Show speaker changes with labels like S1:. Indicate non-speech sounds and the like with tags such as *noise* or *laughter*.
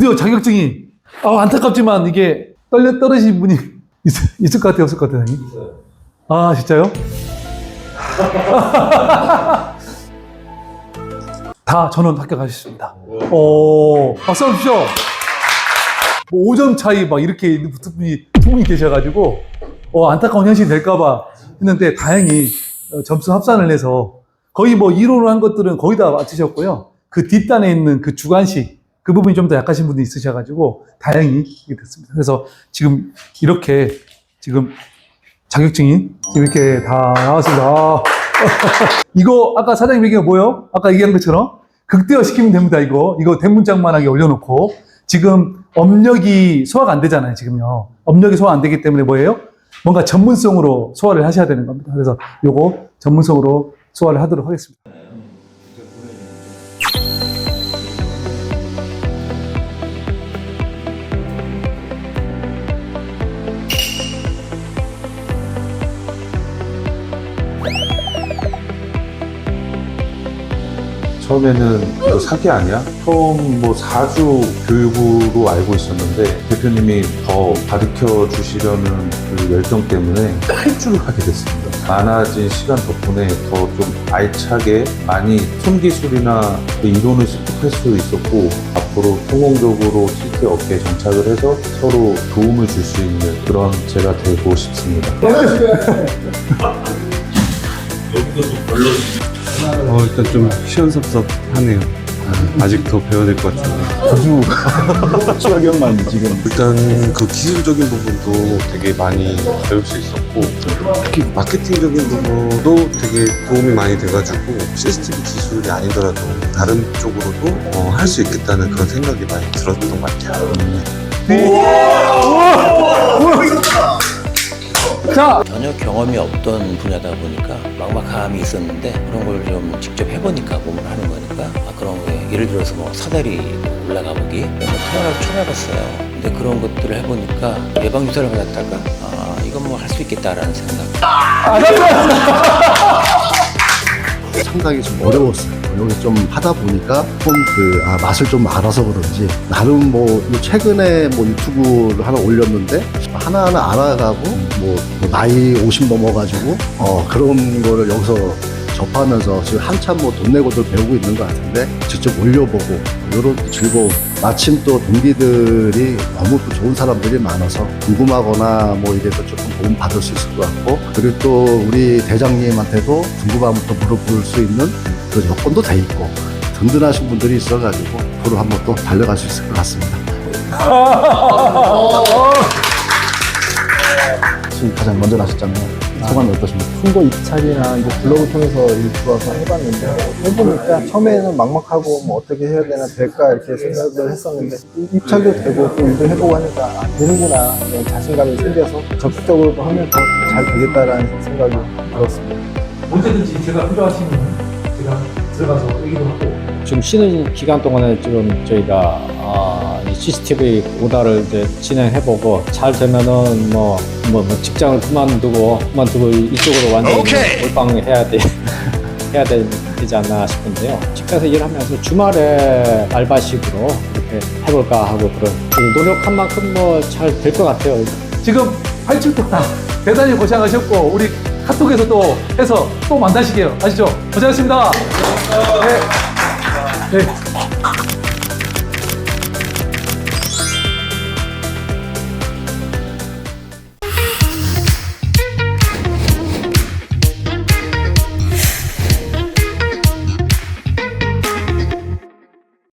S1: 드디어 자격증이 아, 안타깝지만 이게 떨려 떨어진 분이 *laughs* 있, 있을 것 같아요, 없을 것 같아요, 형님? 아, 진짜요? *laughs* 다 전원 합격하셨습니다. 오, 박수 주시죠. 뭐 5점 차이 막 이렇게 붙은 분이 두 분이 계셔가지고, 어, 안타까운 현실이 될까봐 했는데, 다행히 어, 점수 합산을 해서 거의 뭐 이론을 한 것들은 거의 다 맞추셨고요. 그 뒷단에 있는 그 주관식, 그 부분이 좀 더 약하신 분이 있으셔가지고, 다행히 됐습니다. 그래서 지금 이렇게 지금 자격증이 이렇게 다 나왔습니다. 아. *laughs* 이거 아까 사장님 얘기가 뭐예요? 아까 얘기한 것처럼 극대화 시키면 됩니다. 이거 이거 대문짝만하게 올려놓고 지금 업력이 소화가 안 되잖아요. 지금요 업력이 소화 안 되기 때문에 뭐예요? 뭔가 전문성으로 소화를 하셔야 되는 겁니다. 그래서 요거 전문성으로 소화를 하도록 하겠습니다.
S2: 처음에는 이거 사기 아니야? 처음 뭐 4주 교육으로 알고 있었는데 대표님이 더 가르쳐 주시려는 그 열정 때문에 8주를 하게 됐습니다. 많아진 시간 덕분에 더 좀 알차게 많이 손기술이나 그 이론을 습득할 수 있었고 앞으로 성공적으로 실제 업계에 정착을 해서 서로 도움을 줄 수 있는 그런 제가 되고 싶습니다. *laughs*
S3: 어, 일단 좀 시원섭섭하네요. 아, 아직 더 배워야 될 것 같은데.
S4: 수학연만 지금
S3: 일단 그 기술적인 부분도 되게 많이 배울 수 있었고, 특히 마케팅적인 부분도 되게 도움이 많이 돼가지고, 시스템 기술이 아니더라도 다른 쪽으로도 어, 할수 있겠다는 그런 생각이 많이 들었던 것 같아요.
S1: 자,
S5: 전혀 경험이 없던 분야다 보니까 막막함이 있었는데 그런 걸 좀 직접 해보니까 몸을 하는 거니까 아, 그런 게 예를 들어서 뭐 사다리 올라가 보기 이런 거 태어나서 처음 해봤어요. 근데 그런 것들을 해보니까 예방 주사를 받았다가 아 이건 뭐 할 수 있겠다라는 생각. *laughs*
S4: 상당히 좀 어려웠어요. 여기 좀 하다 보니까 좀그 아, 맛을 좀 알아서 그런지. 나름 뭐 최근에 뭐 유튜브를 하나 올렸는데 하나하나 알아가고 뭐, 뭐 나이 50 넘어가지고 어 그런 거를 여기서 접하면서 지금 한참 뭐 돈 내고도 배우고 있는 것 같은데 직접 올려보고 이런 즐거움. 마침 또 동기들이 너무 또 좋은 사람들이 많아서 궁금하거나 뭐 이래서 조금 도움 받을 수 있을 것 같고 그리고 또 우리 대장님한테도 또 물어볼 수 있는 그 여건도 돼 있고 든든하신 분들이 있어가지고 앞으로 한번 또 달려갈 수 있을 것 같습니다. 지금 가장 먼저 나셨잖아요. 소감이 어떠십니까?
S6: 풍도 입찰이나 이제 블로그 통해서 일주와서 해봤는데 해보니까 처음에는 막막하고 뭐 어떻게 해야 되나 될까 이렇게 생각을 했었는데 입찰도 되고 또 일도 해보고 하니까 아, 되는구나 이런 자신감이 생겨서 적극적으로 하면 더 잘 되겠다라는 생각이 들었습니다.
S1: 언제든지 제가 필요하시면 제가 들어가서 얘기도 하고
S7: 지금 쉬는 기간 동안에 지금 저희가 아, 이 CCTV 오다를 이제 진행해보고 잘 되면은 뭐, 뭐, 뭐 직장을 그만두고 그만두고 이- 이쪽으로 완전히 몰빵해야 돼 *laughs* 해야 되, 되지 않나 싶은데요. 직장에서 일하면서 주말에 알바식으로 이렇게 해볼까 하고 그런 그 노력한 만큼 뭐 잘 될 것 같아요.
S1: 지금 8주 동안 대단히 고생하셨고 우리 카톡에서 또 해서 또 만나시게요. 아시죠? 고생하셨습니다. 네. 네.